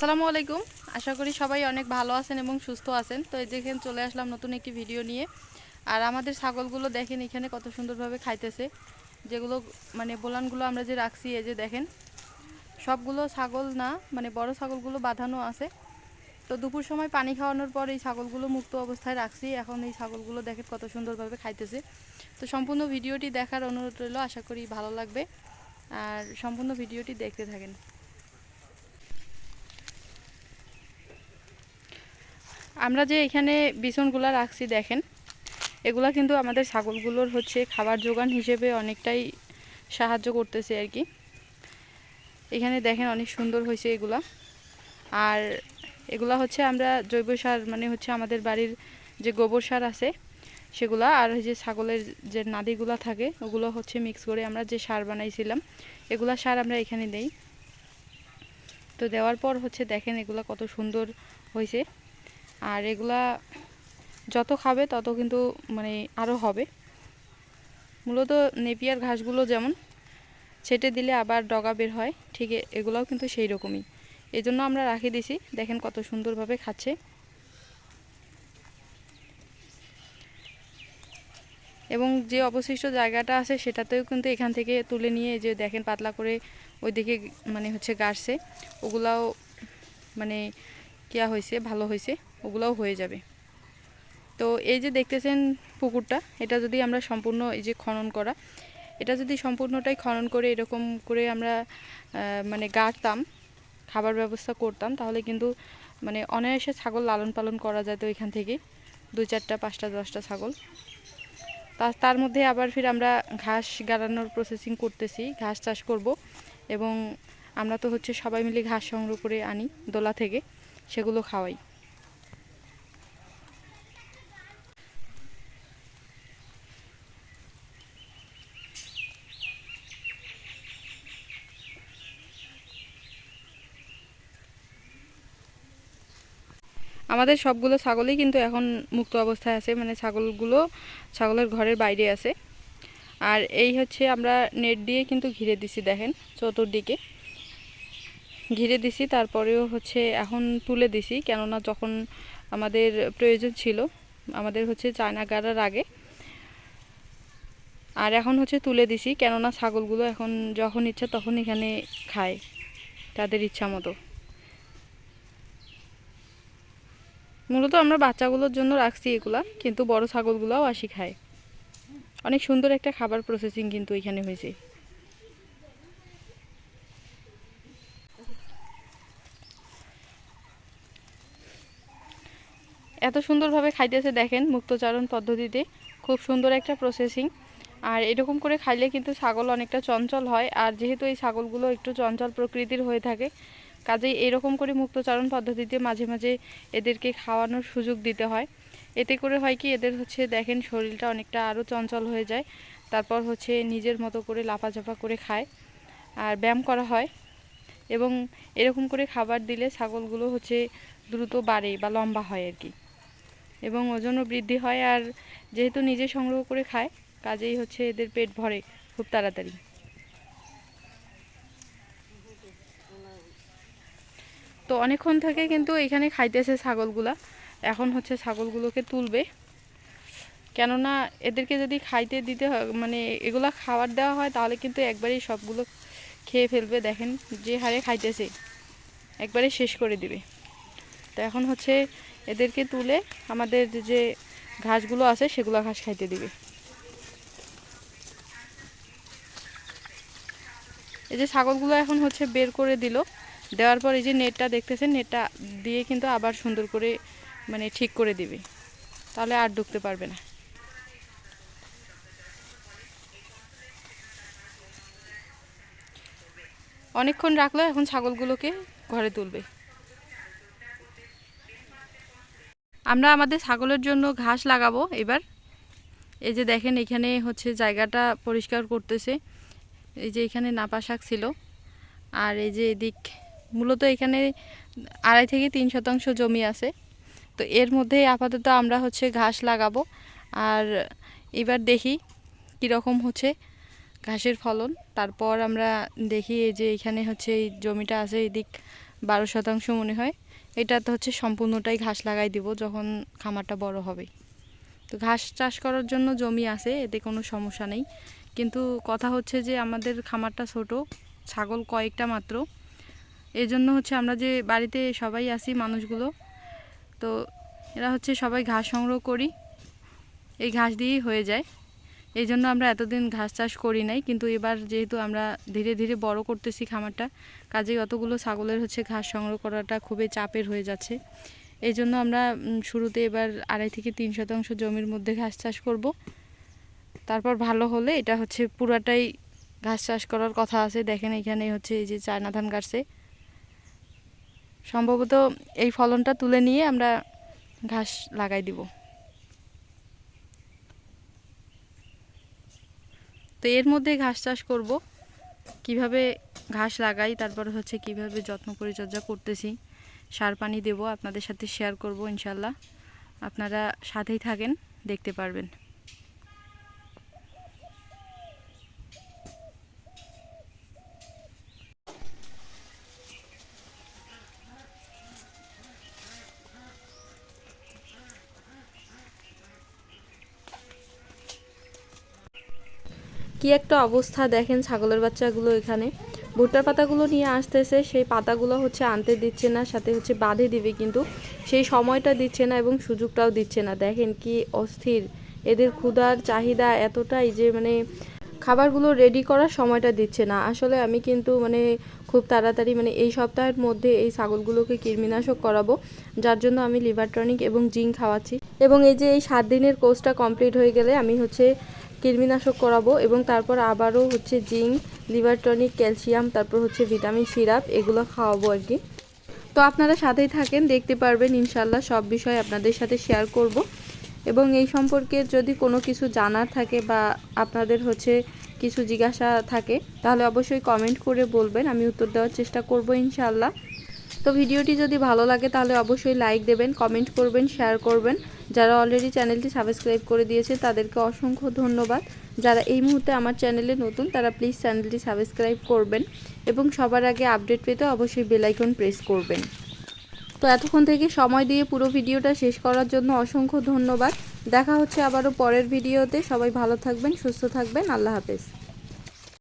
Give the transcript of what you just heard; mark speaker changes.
Speaker 1: আসসালামু আলাইকুম। আশা করি সবাই অনেক ভালো আছেন এবং সুস্থ আছেন। তো এই দেখেন চলে আসলাম নতুন একটি ভিডিও নিয়ে। আর আমাদের ছাগলগুলো দেখেন এখানে কত সুন্দরভাবে খাইতেছে। যেগুলো মানে বোলানগুলো আমরা যে রাখছি, এই যে দেখেন, সবগুলো ছাগল না মানে বড় ছাগলগুলো বাঁধানো আছে। তো দুপুর সময় পানি খাওয়ানোর পর এই ছাগলগুলো মুক্ত অবস্থায় রাখছি। এখন এই ছাগলগুলো দেখেন কত সুন্দরভাবে খাইতেছে। তো সম্পূর্ণ ভিডিওটি দেখার অনুরোধ রইল। আশা করি ভালো লাগবে। আর সম্পূর্ণ ভিডিওটি দেখতে থাকেন। আমরা যে এখানে বিছনগুলো রাখছি, দেখেন, এগুলা কিন্তু আমাদের ছাগলগুলোর হচ্ছে খাবার জোগান হিসেবে অনেকটাই সাহায্য করতেছে আর কি। এখানে দেখেন অনেক সুন্দর হয়েছে এগুলা। আর এগুলা হচ্ছে আমরা জৈব সার মানে হচ্ছে আমাদের বাড়ির যে গোবর সার আছে, সেগুলা আর যে ছাগলের যে নাদিগুলা থাকে, ওগুলো হচ্ছে মিক্স করে আমরা যে সার বানাইছিলাম, এগুলা সার আমরা এখানে দেই। তো দেওয়ার পর হচ্ছে দেখেন এগুলা কত সুন্দর হয়েছে। আর এগুলা যত খাবে তত কিন্তু মানে আরও হবে। মূলত নেপিয়ার ঘাসগুলো যেমন ছেটে দিলে আবার ডগা বের হয়, ঠিক এগুলাও কিন্তু সেই রকমই। এই জন্য আমরা রাখি দিছি, দেখেন কত সুন্দরভাবে খাচ্ছে। এবং যে অবশিষ্ট জায়গাটা আছে সেটাতেও কিন্তু এখান থেকে তুলে নিয়ে যে দেখেন পাতলা করে ওইদিকে মানে হচ্ছে গাড়ছে, ওগুলাও মানে কেয়া হয়েছে, ভালো হয়েছে। ওগুলাও হয়ে যাবে। তো এই যে দেখতেছেন পুকুরটা, এটা যদি আমরা সম্পূর্ণ এই যে খনন করা, এটা যদি সম্পূর্ণটাই খনন করে এরকম করে আমরা মানে গাড়তাম, খাবার ব্যবস্থা করতাম, তাহলে কিন্তু মানে অনায়াসে ছাগল লালন পালন করা যেত এখান থেকে, দুই চারটা, পাঁচটা, দশটা ছাগল। তার মধ্যে আবার ফির আমরা ঘাস গাড়ানোর প্রসেসিং করতেছি, ঘাস চাষ করব এবং আমরা তো হচ্ছে সবাই মিলে ঘাস সংগ্রহ করে আনি দোলা থেকে, সেগুলো খাওয়াই। আমাদের সবগুলো ছাগলই কিন্তু এখন মুক্ত অবস্থায় আছে মানে ছাগলগুলো ছাগলের ঘরের বাইরে আছে। আর এই হচ্ছে আমরা নেট দিয়ে কিন্তু ঘিরে দিছি, দেখেন চতুর্দিকে। ঘিরে দিছি, তারপরেও হচ্ছে এখন তুলে দিছি, কেননা যখন আমাদের প্রয়োজন ছিল, আমাদের হচ্ছে চায়না গাড়ার আগে। আর এখন হচ্ছে তুলে দিছি, কেননা ছাগলগুলো এখন যখন ইচ্ছা তখন এখানে খায়, তাদের ইচ্ছা মতো। মূলত আমরা বাচ্চাগুলোর জন্য রাখছি এগুলা, কিন্তু বড় ছাগলগুলাও আসি খায়। অনেক সুন্দর একটা খাবার প্রসেসিং কিন্তু এখানে হয়েছে। এত সুন্দরভাবে খাইতেছে দেখেন মুক্তচারণ পদ্ধতিতে, খুব সুন্দর একটা প্রসেসিং আর এরকম করে খাইলে কিন্তু ছাগল অনেকটা চঞ্চল হয়, আর যেহেতু এই ছাগলগুলো একটু চঞ্চল প্রকৃতির হয়ে থাকে কাজেই এরকম করে মুক্তচারণ পদ্ধতিতে মাঝে মাঝে এদেরকে খাওয়ানোর সুযোগ দিতে হয়। এতে করে হয় কি, এদের হচ্ছে দেখেন শরীরটা অনেকটা আরও চঞ্চল হয়ে যায়। তারপর হচ্ছে নিজের মতো করে লাফাঝাপা করে খায়। আর ব্যায়াম করা হয়। এবং এরকম করে খাবার দিলে ছাগলগুলো হচ্ছে দ্রুত বাড়ে বা লম্বা হয় আর কি। এবং ওজনও বৃদ্ধি হয়। আর যেহেতু নিজে সংগ্রহ করে খায়, কাজেই হচ্ছে এদের পেট ভরে খুব তাড়াতাড়ি। তো অনেকক্ষণ থেকে কিন্তু এখানে খাইতেছে ছাগলগুলা। এখন হচ্ছে ছাগলগুলোকে তুলবে। কেননা এদেরকে যদি খাইতে দিতে হয় মানে এগুলা খাবার দেওয়া হয়, তাহলে কিন্তু একবারেই সবগুলো খেয়ে ফেলবে। দেখেন যে হারে খাইতেছে, একবারে শেষ করে দিবে। তো এখন হচ্ছে এদেরকে তুলে আমাদের যে ঘাসগুলো আছে, সেগুলো ঘাস খাইতে দিবে। এই যে ছাগলগুলো এখন হচ্ছে বের করে দিল। দেওয়ার পর এই যে নেটটা দেখতেছেন, নেটটা দিয়ে কিন্তু আবার সুন্দর করে মানে ঠিক করে দিবে। তাহলে আর ঢুকতে পারবে না। অনেকক্ষণ রাখল, এখন ছাগলগুলোকে ঘরে তুলবে। আমরা আমাদের ছাগলের জন্য ঘাস লাগাবো এবার। এই যে দেখেন, এখানে হচ্ছে জায়গাটা পরিষ্কার করতেছে। এই যে এখানে নাপা শাক ছিল। আর এই যে এদিক মূলত এখানে আড়াই থেকে তিন শতাংশ জমি আছে। তো এর মধ্যে আপাতত আমরা হচ্ছে ঘাস লাগাবো। আর এবার দেখি কীরকম হচ্ছে ঘাসের ফলন। তারপর আমরা দেখি এই যে এখানে হচ্ছে এই জমিটা আছে এদিক বারো শতাংশ মনে হয়। এটাতে হচ্ছে সম্পূর্ণটাই ঘাস লাগাই দিব যখন খামারটা বড় হবে। তো ঘাস চাষ করার জন্য জমি আছে, এতে কোনো সমস্যা নেই। কিন্তু কথা হচ্ছে যে আমাদের খামারটা ছোট, ছাগল কয়েকটা মাত্র। এই জন্য হচ্ছে আমরা যে বাড়িতে সবাই আসি মানুষগুলো, তো এরা হচ্ছে সবাই ঘাস সংগ্রহ করি। এই ঘাস দিয়েই হয়ে যায়। এই জন্য আমরা এতদিন ঘাস চাষ করি নাই, কিন্তু এবার যেহেতু আমরা ধীরে ধীরে বড় করতেছি খামারটা, কাজেই অতগুলো ছাগলের হচ্ছে ঘাস সংগ্রহ করাটা খুবই চাপের হয়ে যাচ্ছে। এই জন্য আমরা শুরুতে এবার আড়াই থেকে তিন শতাংশ জমির মধ্যে ঘাস চাষ করব। তারপর ভালো হলে এটা হচ্ছে পুরাটাই ঘাস চাষ করার কথা আছে। দেখেন এখানে হচ্ছে এই যে চায়না ধান গাছছে সম্ভবত এই ফলনটা তুলে নিয়ে আমরা ঘাস লাগাই দিব। তো এর মধ্যে ঘাস চাষ করব। কীভাবে ঘাস লাগাই, তারপর হচ্ছে কীভাবে যত্ন পরিচর্যা করতেছি, সার পানি দেব, আপনাদের সাথে শেয়ার করব ইনশাল্লাহ। আপনারা সাথেই থাকেন, দেখতে পারবেন। কি একটা অবস্থা দেখেন ছাগলের বাচ্চাগুলো এখানে। ভুট্টার পাতাগুলো নিয়ে আসতেছে, সেই পাতাগুলো হচ্ছে আনতে দিচ্ছে না, সাথে হচ্ছে বাঁধে দিবে কিন্তু সেই সময়টা দিচ্ছে না এবং সুযোগটাও দিচ্ছে না। দেখেন কি অস্থির, এদের ক্ষুধার চাহিদা এতটাই যে মানে খাবারগুলো রেডি করার সময়টা দিচ্ছে না। আসলে আমি কিন্তু মানে খুব তাড়াতাড়ি মানে এই সপ্তাহের মধ্যে এই ছাগলগুলোকে কৃমিনাশক করাবো, যার জন্য আমি লিভার টনিক এবং জিঙ্ক খাওয়াচ্ছি। এবং এই যে এই সাত দিনের কোর্সটা কমপ্লিট হয়ে গেলে আমি হচ্ছে কৃমিনাশক করাবো এবং তারপর আবারও হচ্ছে জিঙ্ক, লিভার টনিক, ক্যালসিয়াম, তারপর হচ্ছে ভিটামিন, সিরাপ এগুলো খাওয়াবো আর কি। তো আপনারা সাথেই থাকেন, দেখতে পারবেন ইনশাল্লাহ সব বিষয় আপনাদের সাথে শেয়ার করব। এবং এই সম্পর্কে যদি কোনো কিছু জানার থাকে বা আপনাদের হচ্ছে কিছু জিজ্ঞাসা থাকে, তাহলে অবশ্যই কমেন্ট করে বলবেন, আমি উত্তর দেওয়ার চেষ্টা করব ইনশাল্লাহ তো ভিডিওটি যদি ভালো লাগে, তাহলে অবশ্যই লাইক দেবেন কমেন্ট করবেন শেয়ার করবেন। যারা অলরেডি চ্যানেলটি সাবস্ক্রাইব করে দিয়েছে, তাদেরকে অসংখ্য ধন্যবাদ। যারা এই মুহূর্তে আমার চ্যানেলে নতুন, তারা প্লিজ চ্যানেলটি সাবস্ক্রাইব করবেন এবং সবার আগে আপডেট পেতে অবশ্যই বেলাইকন প্রেস করবেন। তো এতক্ষণ থেকে সময় দিয়ে পুরো ভিডিওটা শেষ করার জন্য অসংখ্য ধন্যবাদ। দেখা হচ্ছে আবারও পরের ভিডিওতে। সবাই ভালো থাকবেন, সুস্থ থাকবেন। আল্লাহ হাফেজ।